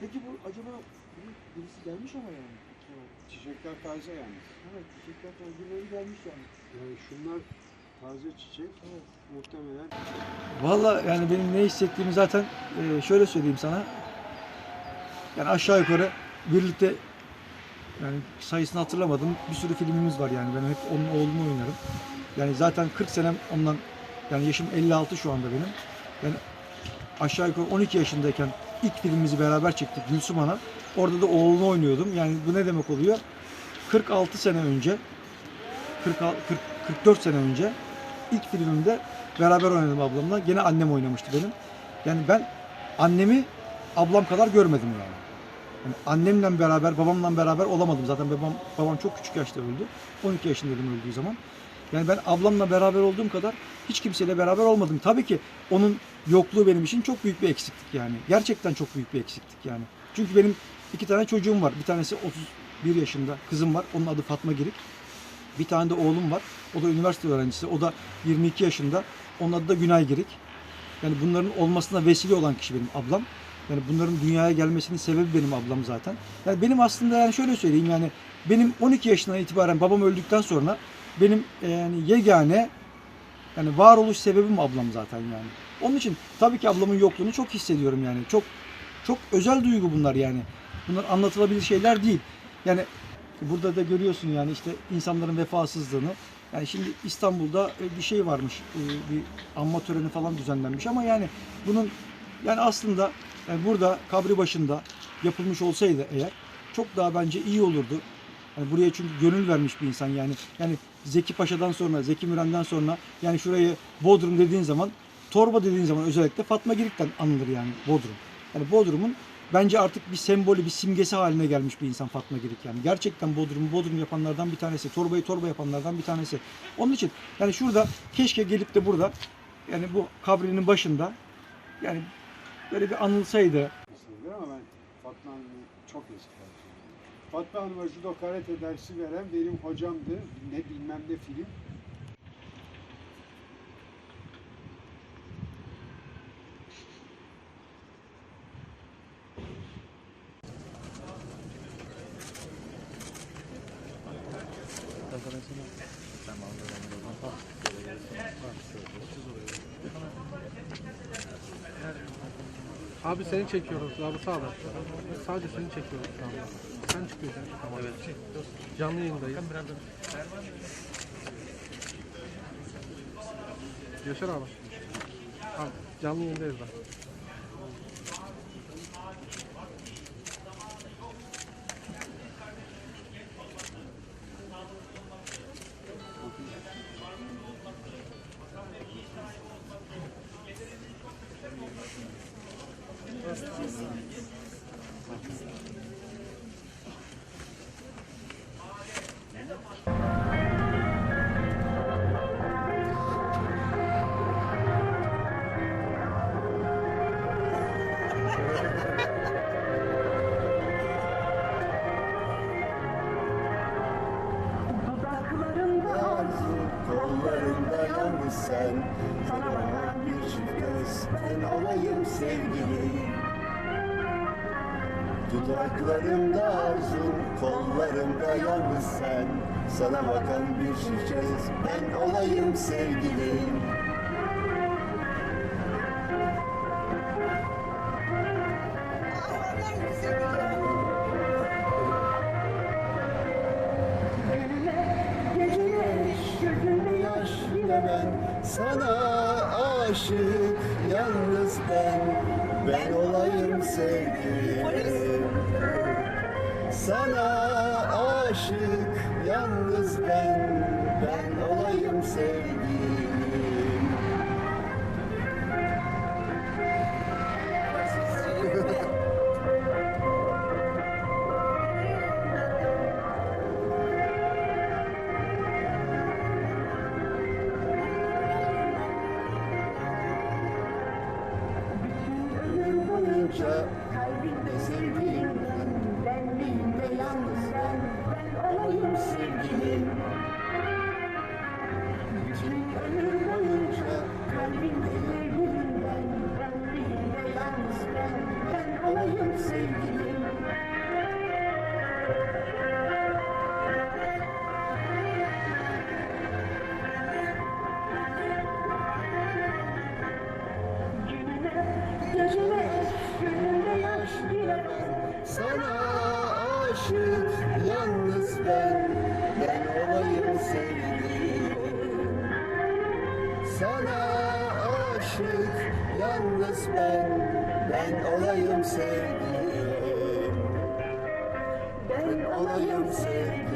Peki bu acaba bir- birisi gelmiş ama yani. Evet, Çiçekler taze yalnız. evet çiçekler tabii birileri gelmiş yani. Yani şunlar taze çiçek. Evet. Muhtemelen Valla yani benim ne hissettiğimi zaten e, şöyle söyleyeyim sana. Yani aşağı yukarı birlikte yani sayısını hatırlamadım. Bir sürü filmimiz var yani. Ben hep onun oğlunu oynarım. Yani zaten 40 senem ondan yani yaşım 56 şu anda benim. Yani aşağı yukarı 12 yaşındayken ilk filmimizi beraber çektik Gülsüm Ana. Orada da oğlunu oynuyordum. Yani bu ne demek oluyor? 46 sene önce 46 40, 44 sene önce ilk filmimde beraber oynadım ablamla. Gene annem oynamıştı benim. Yani ben annemi ablam kadar görmedim yani. yani annemle beraber, babamla beraber olamadım. Zaten babam babam çok küçük yaşta öldü. 12 yaşındaydım öldüğü zaman. Yani ben ablamla beraber olduğum kadar hiç kimseyle beraber olmadım. Tabii ki onun yokluğu benim için çok büyük bir eksiklik yani. Gerçekten çok büyük bir eksiklik yani. Çünkü benim iki tane çocuğum var. Bir tanesi 31 yaşında kızım var. Onun adı Fatma Girik. Bir tane de oğlum var. O da üniversite öğrencisi. O da 22 yaşında. Onun adı da Günay Girik. Yani bunların olmasına vesile olan kişi benim ablam. Yani bunların dünyaya gelmesinin sebebi benim ablam zaten. Yani benim aslında yani şöyle söyleyeyim yani benim 12 yaşından itibaren babam öldükten sonra benim e, yani yegane yani varoluş sebebim ablam zaten yani. Onun için tabii ki ablamın yokluğunu çok hissediyorum yani. Çok çok özel duygu bunlar yani. Bunlar anlatılabilir şeyler değil. Yani burada da görüyorsun yani işte insanların vefasızlığını. Yani şimdi İstanbul'da e, bir şey varmış. e, Bir anma töreni falan düzenlenmiş ama yani bunun yani aslında yani burada kabri başında yapılmış olsaydı eğer çok daha bence iyi olurdu. Yani buraya çünkü gönül vermiş bir insan yani. Yani Zeki Paşa'dan sonra, Zeki Müren'den sonra yani şurayı Bodrum dediğin zaman, Torba dediğin zaman özellikle Fatma Girik'ten anılır yani Bodrum. Yani Bodrum'un bence artık bir sembolü, bir simgesi haline gelmiş bir insan Fatma Girik yani. Gerçekten Bodrum'u Bodrum yapanlardan bir tanesi, Torbayı Torba yapanlardan bir tanesi. Onun için yani şurada keşke gelip de burada yani bu kabrinin başında yani böyle bir anılsaydı. ama ben Fatma Hanım'ı çok eski. Fatma Hanım'a judo karate dersi veren benim hocamdı. Ne bilmem ne film. Abi seni çekiyoruz. Abi sağ ol. Sadece seni çekiyoruz şu anda. Sen çıkıyorsun. Tamam. Evet. Canlı yayındayız. Yaşar abi. Abi canlı yayındayız da. Kollarımda yalnız sen Sana bakan bir çift göz, ben olayım sevgili Dudaklarımda arzu, kollarımda yalnız sen. Sana bakan bir göz, ben olayım sevgilim. Ben. Sana aşık yalnız ben Ben olayım sevgilim. Sana aşık yalnız ben. Ben olayım sevgilim boyunca kalbimde sevdiğim benliğimde yalnız ben ben olayım sevgilim. Bütün ömür boyunca kalbimde sevdiğim ben benliğimde yalnız ben ben olayım sevgilim Sana aşık yalnız ben. Ben olayım sevgilim. Ben olayım sevgilim